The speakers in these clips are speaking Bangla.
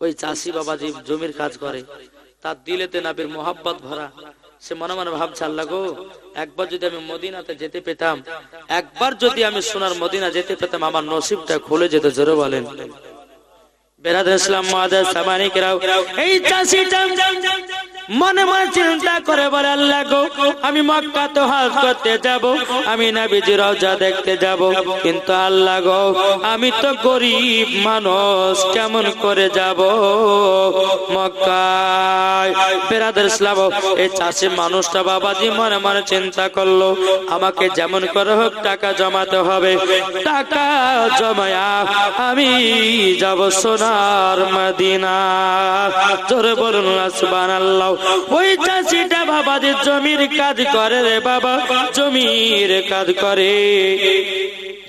ওই চাষি বাবা যে জমির কাজ করে, তার দিলেতে নাবির মোহাব্বত ভরা। সে মনে মনে ভাবছে, আল্লাহ গো, একবার যদি আমি মদিনাতে যেতে পেতাম, একবার যদি আমি সোনার মদিনা যেতে পেতাম, আমার নসিবটা খুলে যেত, জোরে বলেন। বেরাদ ইসলাম মাদার সামানিকরাও এই চাষিটা মনে মনে চিন্তা করে বলে, আল্লাহ গো, আমি মক্কা তো হাজ করতে যাব, আমি নাবিজি রওজা দেখতে যাব। কিন্তু আল্লাহ গো, আমি তো গরিব মানুষ, কেমন করে যাব মক্কায়? বেরাদের ইসলাম, এই চাষি মানুষটা বাবাজি মনে মনে চিন্তা করল, আমাকে যেমন করে হোক টাকা জমাতে হবে। টাকা জমায়া আমি যাব সোনার মদিনা। জোরে বলুন সুবহানাল্লাহ। ওই চাষিটা বাবাদের জমির কাজ করে রে বাবা, জমির কাজ করে।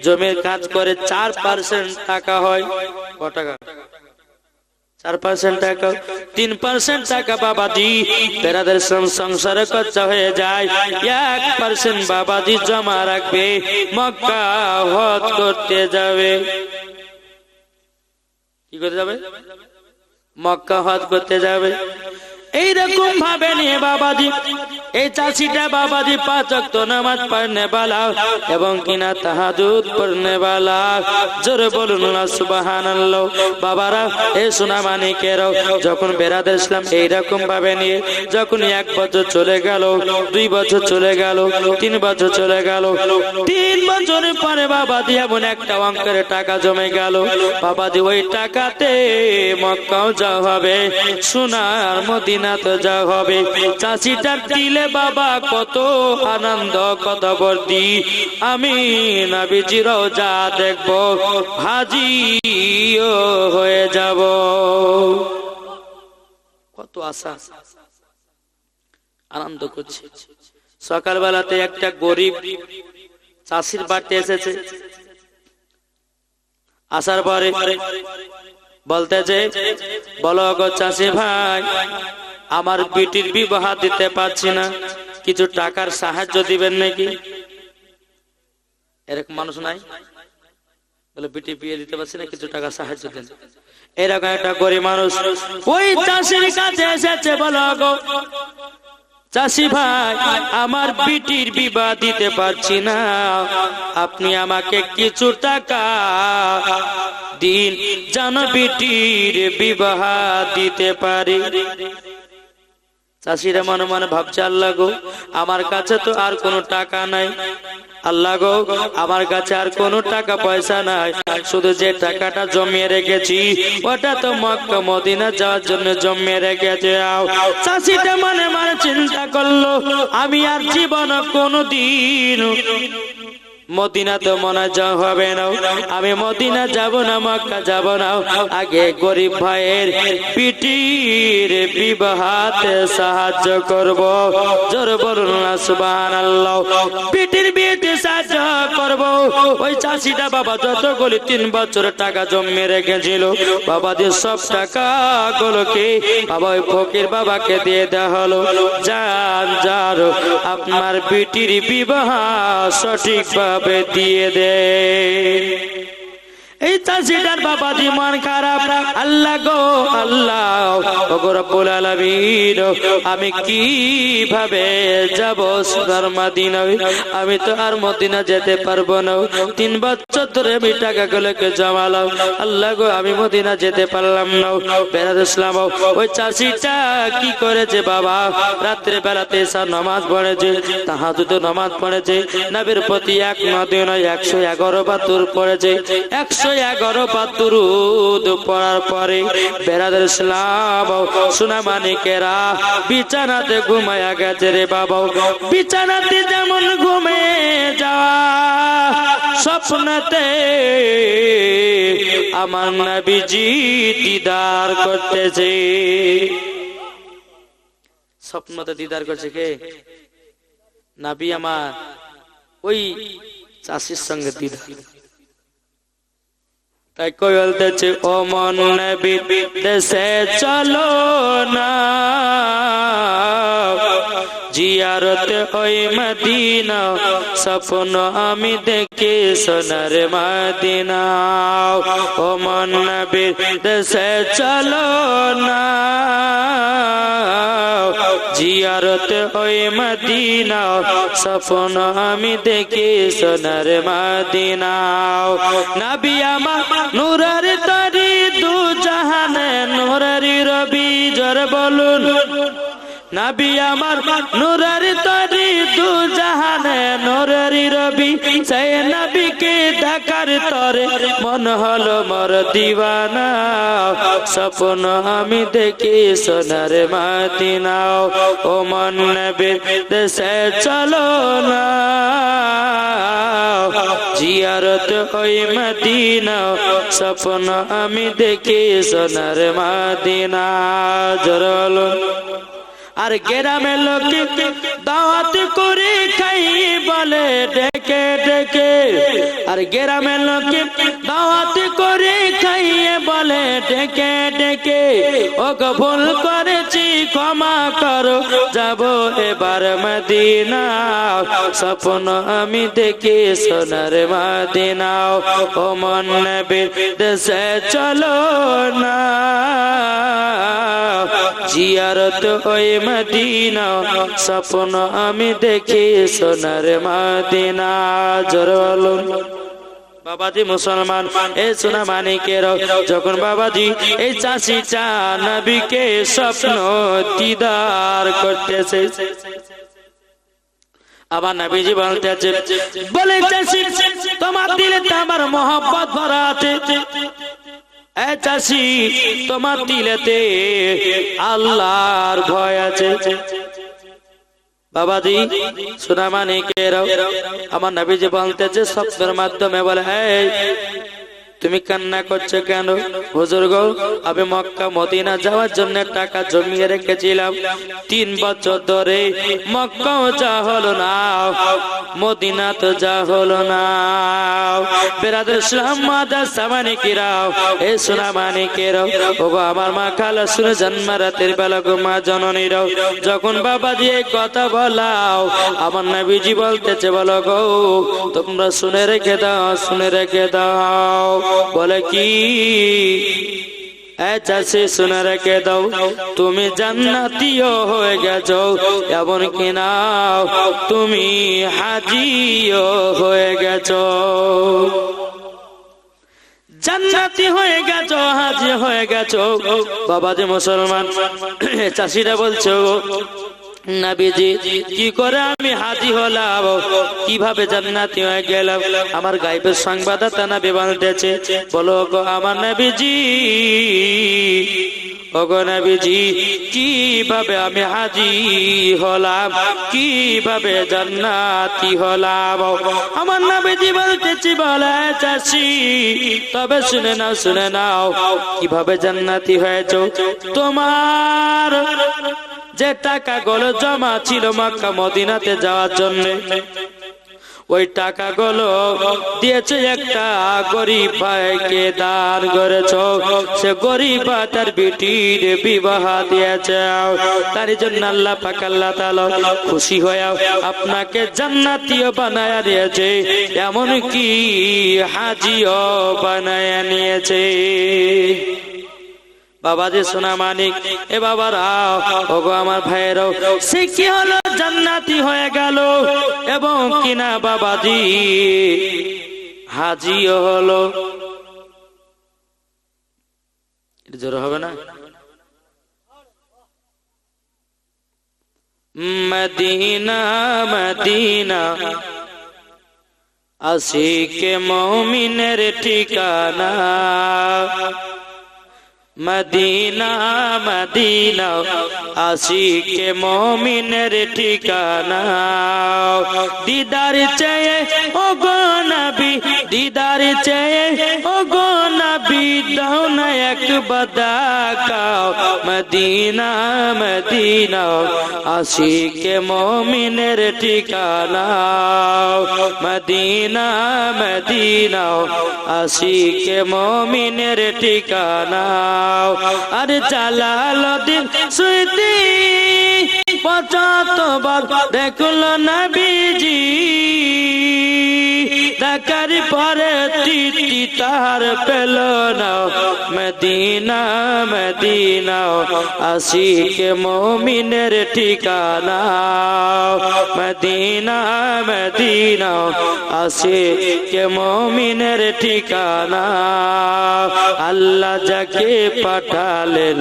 জমির কাজ করে চার পার্সেন্ট টাকা হয়। টাকা? পার্সেন্ট টাকা। খরচা হয়ে যায়। এক পার্সেন্ট জমা রাখবে, মক্কা হজ করতে যাবে। কি করতে যাবে? মক্কা হজ করতে যাবে। এইরকম ভাবে নিয়ে বাবাজি। এই চাষিটা বাবাজি পাচক তো নামাজ পড়নে বালা এবং কিনা তাহাজুদ পড়নে বালা। জোরে বলুন সুবহানাল্লাহ। বাবারা, এই সোনা মানিকেরাও যখন বেড়াতে ইসলাম এইরকম ভাবে নিয়ে যখন এক বছর চলে গেল, দুই বছর চলে গেল, তিন বছর চলে গেল, তিন বছরের পরে বাবাজি এমন একটা অঙ্কের টাকা জমে গেল। বাবাজি ওই টাকাতে মক্কাও যা হবে, সোনার মদিনা তো যা হবে। চাষিটার দিলে বাবা, কত আনন্দ, কত বর্দি। আমি নাবিজিরও যা দেখব হাজিও হয়ে যাব। কত আশা, আনন্দ করছে। সকালবেলাতে একটা গরিব চাষির বাড়িতে এসেছে। আসার পরে বলতেছে বলো গো চাষি ভাই আমার বিটির বিবাহ দিতে পারছি না। কিছু টাকার সাহায্য দিবেন নাকি? এরকম মানুষ নাই? বলে, বিটি, বিয়ে দিতে পারছি না, কিছু টাকা সাহায্য দেন। এরকম একটা গরিব মানুষ, ওই চাষির কাছে এসেছে, বলো চাষি ভাই, আমার বিটির বিবাহ দিতে পারছি না। আপনি আমাকে কিছু টাকা দিন, যেন বিটির বিবাহ দিতে পারি। চাষিরা মনে মনে ভাবছে, আল্লাহ গো, আমার কাছে তো আর কোনো টাকা নাই। আল্লাহ গো, আমার কাছে আর কোনো টাকা পয়সা নাই। শুধু যে টাকাটা জমিয়ে রেখেছি, ওটা তো মক্কা, মদিনা যাওয়ার জন্য জমিয়ে রেখেছে। চাষিটা মনে মনে চিন্তা করল, আমি আর জীবন কোনো দিন মদিনা তো মনে হবে না। আমি মদিনা যাব না, মক্কা যাব না। আগে গরিব ভাইয়ের পিটির বিবাহাতে সাহায্য করব। জোর বলুন না, সুবহানাল্লাহ। পিটির বিয়েতে সাহায্য করব। ওই চাষিটা বাবা যতগুলি তিন বছর টাকা জমিয়ে রেখেছিল বাবা দিয়ে সব টাকা গুলোকে বাবা ওই ফকির বাবাকে দিয়ে দেওয়া হলো। যান যার আপনার বিটির বিবাহ সঠিক দিয়ে দে এই চাষিটার বাবা মন খারাপ। আল্লাহ গো, আল্লাহ। আমি কীভাবে যাব সুনার মদিনা আমি তো আর মদিনা যেতে পারব না। তিন বছর ধরে আমি টাকাগুলোকে জমালাম। আল্লাহ গো, আমি মদিনা যেতে পারলাম না। বেড়াত ইসলাম, ওই চাষিটা কি করেছে বাবা? রাত্রে বেলাতে এসা নামাজ পড়েছে, তাহাজুদ নামাজ পড়েছে। নবীর প্রতি এক নদী নয়, একশো এগারো বাতুর পড়েছে। একশো এগারো পাতুরুদ পড়ার পরে বেড়াদের সোনা মানিকেরা বিছানাতে গেছে রে বাবা। বিছানাতে যেমন ঘুমে যাওয়া স্বপ্নতে আমার নবীজি দিদার করতেছে। স্বপ্নতে দিদার করছে কে? নাবি আমার ওই চাষির সঙ্গে দিদার। তাই কই বলতেছে ও মন নবী দেশে চলো না। জিয়ারত ওই মদিনা, স্বপ্ন আমি দেখি সোনার মদিনা। ও মন নবীর দেশে চলো না। জিয়ারত ওই মদিনা, স্বপ্ন আমি দেখি সোনার মদিনা। নবী আমার নূরের তরি, দু জাহানে নূরের রবি, জর বলুন। নাবি আমার নুরার তরি দু জাহানে, নুরারি রবি, সেই নবীকে দেখার তরে মন হলো মর দিওয়ানা। স্বপ্ন আমি দেখি সোনার মাদিনাও, ও মন নবী দেশে চলো না। জিয়ারত ওই মদিনা স্বপ্ন আমি দেখি সোনার মাদিনা। জরলো আর গ্রামের লোক দাওয়াত করে খাই বলে ডেকে ডেকে। আর গ্রামের লোক দাওয়াত করে ডেকে ডেকে, ও ভুল করেছি, ক্ষমা করো। যাব এবার মদিনা স্বপ্ন আমি দেখি সোনার মদিনা ও মন দেশে চলো না। জিয়ারত ওই মদিনা স্বপ্ন আমি দেখি সোনার মদিনা জরল বাবাজি মুসলমান এই সোনা মানিকের যখন বাবাজি এই চাষিটা নবীকে স্বপ্ন দিদার করতেছে। আবার নবীজি বলতেছে, বলে চাষি, তোমার দিলে আমার মোহব্বত ভরা আছে। চাষি, তোমার দিলেতে আল্লাহর ভয় আছে। বাবাজি সুনামানি কে আমার নবীজি বলতেছে স্বপ্নের মাধ্যমে বলে এই তুমি কান্না করছ কেন? হুজুর গো আমি মক্কা, মদিনা যাওয়ার জন্য টাকা জমিয়ে রেখেছিলাম। তিন বছর ধরে মক্কাও যা হলো না, মদিনা তো যা হলো না। বেরাদের সামাদা সামানি কিরাও এ সোনা মানি কেরাও ও গো আমার মা খালা শুনে জন্ম রাতের বেলা গো মা জননীরাও যখন বাবা দিয়ে কথা বলাও, আমার নবীজি বলতেছে, বলো গো, তোমরা শুনে রেখে দাও, শুনে রেখে দাও। বলে কি? রেখে দাও, তুমি জান্নাতিও হয়ে গেছো কিনা তুমি হাজিও হয়ে গেছো। জান্নাতি হয়ে গেছো, হাজি হয়ে গেছো। বাবা যে মুসলমান চাষিরা বলছো নাবিজি, কি করে আমি হাজি হলাম? কীভাবে জান্নাতি হয়ে গেলাম? আমার গাইবের সংবাদদাতা নাবি বলতেছে বলো গো আমার নাবিজি, ওগো নবীজি, কীভাবে আমি হাজি হলাম? কীভাবে জান্নাতি হলাম? আমার নবীজি বলতেছি, বলে চাষি তবে শুনে নাও শুনে নাও, কীভাবে জান্নাতি হয়েছ? তোমার যে টাকা গুলো জমা ছিল মক্কা মদিনাতে যাওয়ার জন্য, ওই টাকা গুলো দিয়েছে একটা গরিব ভাইকে দান করেছ। সে গরিব তার বেটির বিবাহ দিয়েছে। তার জন্য আল্লাহ পাক আল্লাহ তাআলা খুশি হয়ে আপনাকে জান্নাতীয় বানায়া দিয়েছে এমন কি হাজিও বানায়া নিয়েছে। বাবা যে সোনা মানিক এ বাবারা ওগো আমার ভাইয়েরাও সে কি হলো জান্নাতি হয়ে গেল। এবং কিনা বাবাজি হাজিও হলো। জোর হবে না? Medina Medina. আশিকে মমিনের ঠিকানা। মদিনা মদিনা, আশিকে মমিনের ঠিকানা। দিদার চেয়ে ও গো নবী, দিদার চেয়ে ও গো নবী, দাও না এক বদাকাও মদিনা মদিনা, আশিকে মমিনের ঠিকানা। মদিনা মদিনা, আশিকে মমিনের ঠিকানা। আর জালালুদ্দিন সুইদি পঁচাত্তবার দেখল নবীজি। দেখার তিতি তার পেল না মদিনা মদিনা আশিকে মমিনের ঠিকানা মদিনা মদিনা আশিকে মমিনের ঠিকানা আল্লাহ যাকে পাঠালেন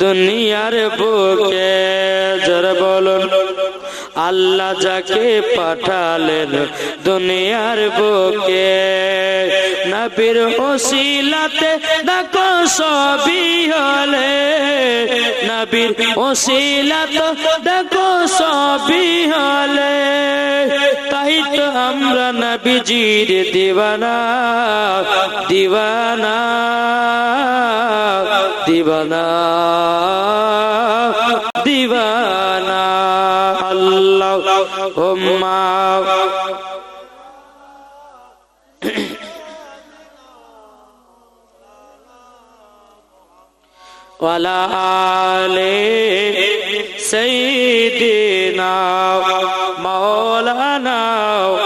দুনিয়ার বুকে জোরে বলুন আল্লাহ যাকে পাঠালেন দুনিয়ার বুকে, নবীর ওসিলাতে দেখো সবই হলে, নবীর ওসিলাত দেখো সবই হলে। তাই তো আমরা নবীজির দিবানা দিবানা দিবানা দিবানা। ummah wala ali sayyidina maulana wa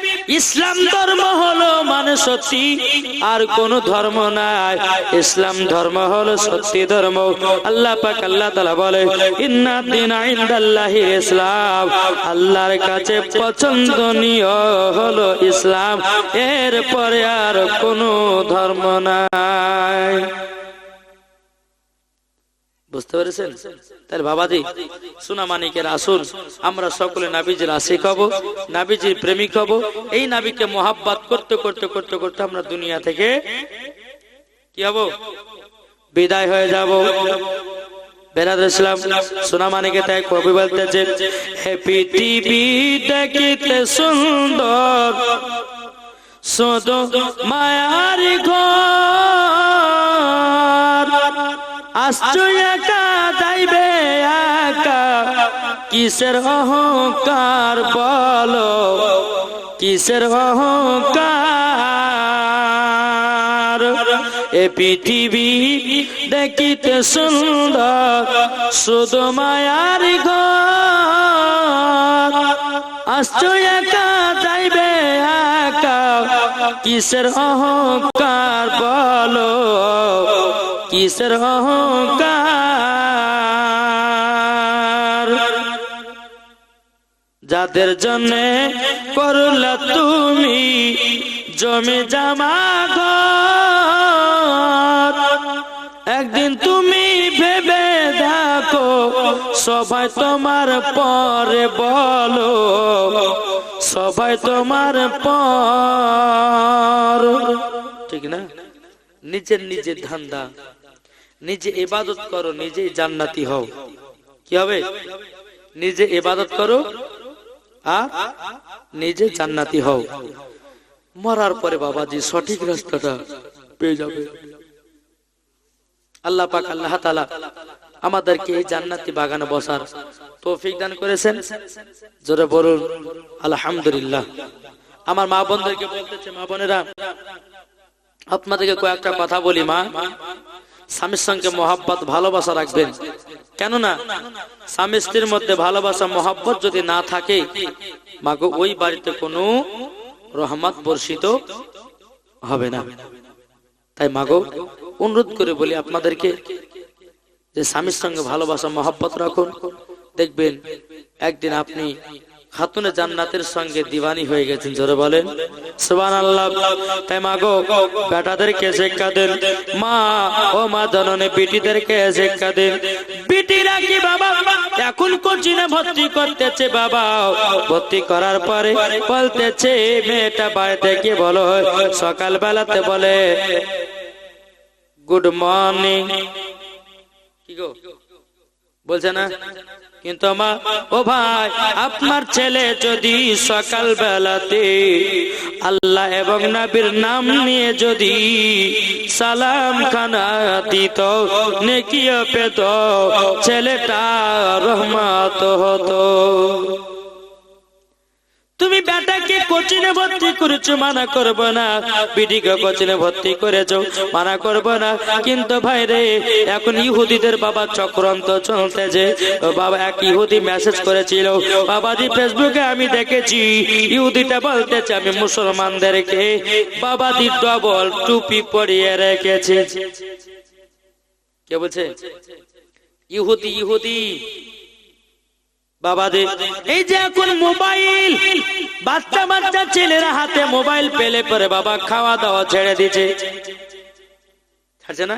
ইসলাম ধর্ম হলো মানে সত্যি, আর কোন ধর্ম নাই। ইসলাম ধর্ম হলো সত্যি ধর্ম। আল্লাহ পাক, আল্লাহ তাআলা বলে, ইন্না দিন ইনদাল্লাহি ইসলাম। আল্লাহর কাছে পছন্দনীয় হলো ইসলাম। এর পরে আর কোন ধর্ম নাই। বুঝতে পেরেছেন? তাহলে বাবাজি, সোনা মানিকের আসুন আমরা সকলে নাবিজির আশিক হব, নাবিজির প্রেমিক হব। এই নাবিকে মোহাব্বাত করতে করতে করতে করতে আমরা দুনিয়া থেকে কি হব? বিদায় হয়ে যাব। বেরাদ ইসলাম তাই কবি বলতেছে হে পৃথিবী দেখিতে সুন্দর শুধু মায়ার ঘর। একা যাইবে একা। কিসের অহংকার বলো? কিসের অহংকার? এ পৃথিবী দেখিতে সুন্দর, শুধু মায়ার ঘর। একা যাইবে একা। কিসের অহংকার বলো? কিসের যাদের জন্য করলা তুমি জমি জামা একদিন তুমি ভেবে দেখো, সবাই তোমার পরে বলো, সবাই তোমার পর। ঠিক না? নিজের নিজের ধান্দা। নিজে ইবাদত করো, নিজেই জান্নাতি হও। কি হবে? নিজে ইবাদত করো আর নিজে জান্নাতি হও। মরার পরে বাবাজি সঠিক রাস্তাটা পেয়ে যাবে। আল্লাহ পাক, আল্লাহ তালা আমাদেরকে এই জান্নাতি বাগানে বসার তৌফিক দান করেছেন। জোরে বলুন, আলহামদুলিল্লাহ। আমার মা বোনদেরকে বলতেছে, মা বোনেরা, আপনাদেরকে কয়েকটা কথা বলি, মা। স্বামীর সঙ্গে মহাব্বত, ভালোবাসা রাখবেন। কেননা, স্বামী স্ত্রীর মধ্যে ভালোবাসা, মহাব্বত যদি না থাকে, মাগো, ওই বাড়িতে কোনো রহমত বর্ষিত হবে না। তাই মাগো, অনুরোধ করে বলি আপনাদেরকে যে স্বামীর সঙ্গে ভালোবাসা, মহাব্বত রাখুন। দেখবেন, একদিন আপনি খাতুনে জান্নাতের সঙ্গে দিবানি হয়ে গেছেন, জোরে বলেন। সুবান আল্লাহ তাই মা গো, বেটাদেরকে শিক্ষা দেন। মা ও মা জননে বিটিদেরকে শিক্ষা দেন। বিটিরা কি বাবা, এখন কোচিনে ভর্তি করতেছে বাবা। ভর্তি করার পরে বলতেছে, মেয়েটা বাড়িতে কি বলো সকাল বেলাতে বলে, গুড মর্নিং। কি গো? বলছে না? কিন্তু মা ও ভাই, আপনার ছেলে যদি সকাল বেলাতে আল্লাহ এবং নাবির নাম নিয়ে যদি সালাম খানা দিত, নেকিও পেত, ছেলেটা রহমাত হতো। তুমি বেটাকে কোচিনে ভর্তি করেছ, মানা করব না। বিডিকে কোচিনে ভর্তি করেছ, মানা করব না। কিন্তু ভাই রে, এখন ইহুদিদের বাবা চক্রান্ত চলতেছে। ও বাবা, এক ইহুদি মেসেজ করেছিল, বাবাজি, ফেসবুকে আমি দেখেছি, ইহুদিটা বলতেছে আমি মুসলমানদেরকে। বাবাজি ডবল টুপি পরিয়ে রেখেছে। কে বলছে? ইহুদি ইহুদি। বাবাদের, এই যে এখন মোবাইল, বাচ্চা বাচ্চা ছেলেরা হাতে মোবাইল পেলে পরে বাবা খাওয়া দাওয়া ছেড়ে ছাড়ছে না?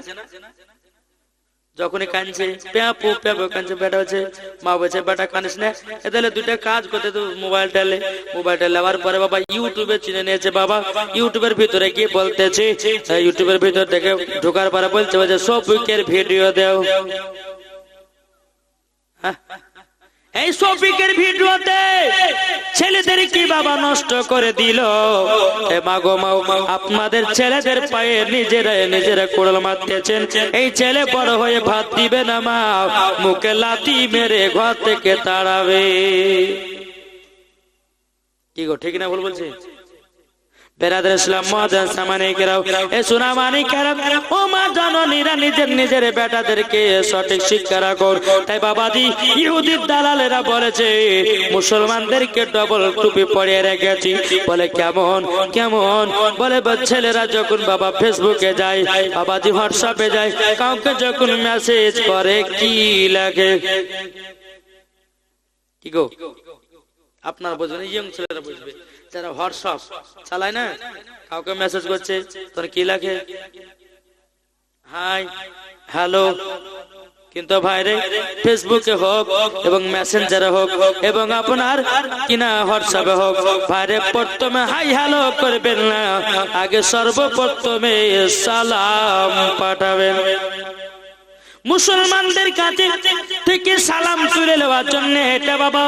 যখনই কানছে প্যাপু প্যাপু কানছে বেটা হচ্ছে মা বলছে, বেটা কানিস না? তাহলে দুইটা কাজ করতে তো মোবাইল টেলে মোবাইল টেলাবার পরে বাবা ইউটিউবে চিনে নিয়েছে, বাবা, ইউটিউবের ভিতরে গিয়ে বলতেছে ইউটিউবের ভিতর থেকে ঢোকার পরে বলছে বলছে, সব উইকের ভিডিও দেও। হ্যাঁ? এই সফিকের ভিডিওতে ছেলেদের কি বাবা নষ্ট করে দিল? এ মাগো মাও আপনাদের ছেলেদের পায়ে নিজেরা নিজেরা কোড়াল মারতেছেন। এই ছেলে বড় হয়ে ভাত দিবে না, মা। মুখে লাতি মেরে ঘর থেকে তাড়াবে। কি গো, ঠিক না ভুল বলছি? বেরাদের ইসলাম, মহাজান সামানে কেরাও এ সোনা মানি কেরাও ও মা জননীরা নিজের নিজের বেটাদেরকে সঠিক শিক্ষা রাখো তাই বাবাজি, ইহুদির দালালেরা বলেছে, মুসলমানদেরকে ডবল টুপি রেখেছি। বলে, কেমন কেমন? বলে ছেলেরা যখন বাবা ফেসবুকে যায়, বাবাজি হোয়াটসঅ্যাপে যায়, কাউকে যখন মেসেজ করে, কি লাগে? কি গো? আপনার বুঝবেন ইয়ং ছেলেরা বুঝবে। যারা হোয়াটসঅ্যাপ চালায় না? কাউকে মেসেজ করছে, তোর কি লাগে? Hi, hello. কিন্তু ভাইরে ফেসবুকে হোক এবং মেসেঞ্জারে হোক এবং আপনার কিনা হোয়াটসঅ্যাপে হোক ভাইরে প্রথমে হাই হ্যালো করবেন না, আগে সর্বপ্রথমে সালাম পাঠাবেন। মুসলমানদের কাছে থেকে সালাম তুলে নেওয়ার জন্য এটা বাবা